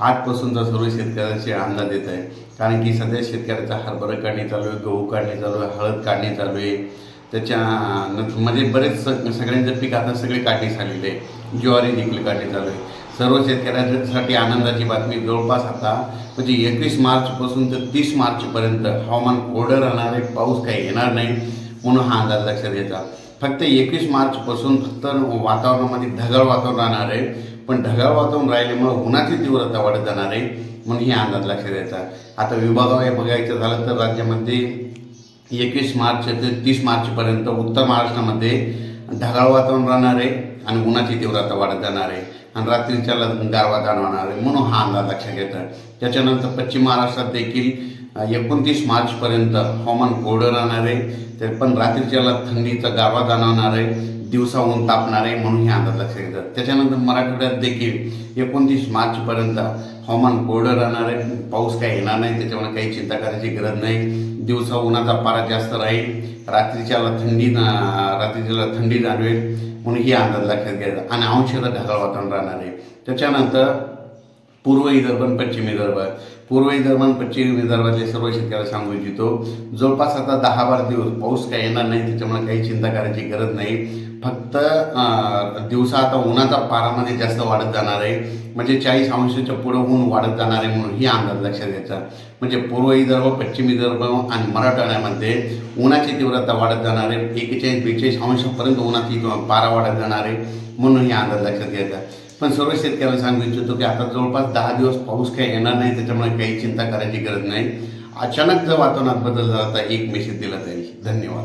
आजपासूनचा सर्व शेतकऱ्यांशी अंदाज येत आहे. कारण की सध्या शेतकऱ्याचा हरभरा काढणी चालू आहे गहू काढणी चालू आहे हळद काढणी चालू आहे. त्याच्या नंतर म्हणजे बरेच स- सगळ्यांचं पीक आता सगळे काढणी झालेले आहे. ज्वारी देखील काढणी चालू आहे. सर्व शेतकऱ्यांसाठी आनंदाची बातमी जवळपास आता म्हणजे एकवीस मार्चपासून तर तीस मार्चपर्यंत हवामान कोरडं राहणार आहे पाऊस काही येणार नाही म्हणून हा अंदाज लक्षात घ्यायचा फक्त एकवीस मार्चपासून फक्त वातावरणामध्ये ढगाळ वातावरण राहणार आहे. पण ढगाळ वातावरण राहिल्यामुळे उन्हाची तीव्रता वाढत जाणार आहे. म्हणून हे अंदाज लक्षात द्यायचा आता विभागावर बघायचं झालं तर राज्यामध्ये एकवीस मार्च ते तीस मार्चपर्यंत उत्तर महाराष्ट्रामध्ये ढगाळ वातावरण राहणार आहे आणि उन्हाची तीव्रता वाढत जाणार आहे. आणि रात्रीच्या गारवा जाणवणार आहे. म्हणून हा अंदाज लक्षात घेतात त्याच्यानंतर पश्चिम महाराष्ट्रात देखील एकोणतीस मार्चपर्यंत हवामान कोरडं राहणार आहे तर पण रात्रीच्याला थंडीचा गारवा जाणवणार आहे दिवसा ऊन तापणार आहे म्हणून हे अंदाज लक्षात घेतात त्याच्यानंतर मराठवाड्यात देखील एकोणतीस मार्चपर्यंत हवामान कोरडं राहणार आहे पाऊस काही येणार नाही त्याच्यामुळे काही चिंता करायची गरज नाही. दिवसा उन्हाचा पारा जास्त राहील रात्रीच्याला थंडी ना- रात्रीच्याला थंडी जाणवेल म्हणून ही अंदाज लक्षात घ्यायचा. आणि अंशतः ढगाळ वातावरण राहणार आहे. त्याच्यानंतर पूर्व विदर्भ पश्चिम विदर्भ. पूर्व विदर्भ पश्चिम विदर्भातल्या सर्व शेतकऱ्याला सांगू इच्छितो जवळपास आता दहा बारा दिवस पाऊस काय येणार नाही त्याच्यामुळे काही चिंता करायची गरज नाही. फक्त दिवसा आता उन्हाचा पारामध्ये जास्त वाढत जाणार आहे. म्हणजे चाळीस अंशाच्या पुढं ऊन वाढत जाणार आहे म्हणून ही अंदाज लक्षात घ्यायचा. म्हणजे पूर्व विदर्भ पश्चिम विदर्भ आणि मराठवाड्यामध्ये उन्हाची तीव्रता वाढत जाणार आहे. एकेचाळीस बेचाळीस अंशापर्यंत उन्हाची पारा वाढत जाणार आहे म्हणून ही अंदाज लक्षात घ्यायचा. पण सर्व शेतकऱ्यांना सांगू इच्छितो की आता जवळपास दहा दिवस पाऊस काही येणार नाही त्याच्यामुळे काही चिंता करायची गरज नाही. अचानक जर वातावरणात बदल झाला तर एक मेसेज दिला जाईल. धन्यवाद.